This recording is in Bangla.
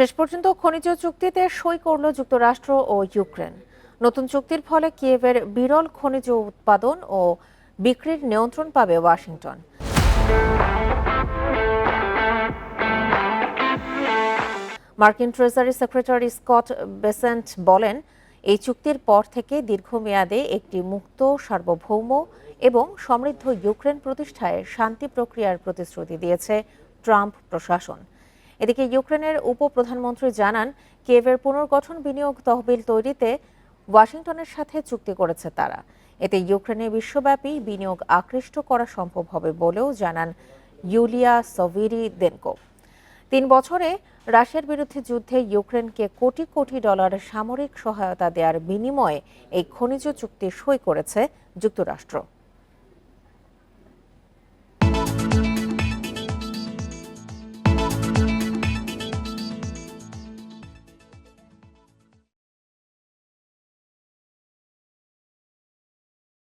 শেষ পর্যন্ত খনিজ চুক্তিতে সই করল যুক্তরাষ্ট্র ও ইউক্রেন। নতুন চুক্তির ফলে কিয়েভের বিরল খনিজ উৎপাদন ও বিক্রির নিয়ন্ত্রণ পাবে ওয়াশিংটন। মার্কিন ট্রেজারি সেক্রেটারি স্কট বেসেন্ট বলেন, এই চুক্তির পর থেকে দীর্ঘমেয়াদে একটি মুক্ত, সার্বভৌম এবং সমৃদ্ধ ইউক্রেন প্রতিষ্ঠায় শান্তি প্রক্রিয়ার প্রতিশ্রুতি দিয়েছে ট্রাম্প প্রশাসন। এদিকে ইউক্রেনের উপপ্রধানমন্ত্রী জানান, কিয়েভের পুনর্গঠন বিনিয়োগ তহবিল তৈরিতে ওয়াশিংটনের সাথে চুক্তি করেছে তারা। এতে ইউক্রেনে বিশ্বব্যাপী বিনিয়োগ আকৃষ্ট করা সম্ভব হবে বলেও জানান ইউলিয়া সভিরি দেনকো তিন বছরে রাশিয়ার বিরুদ্ধে যুদ্ধে ইউক্রেনকে কোটি কোটি ডলার সামরিক সহায়তা দেওয়ার বিনিময়ে এই খনিজ চুক্তি সই করেছে যুক্তরাষ্ট্র।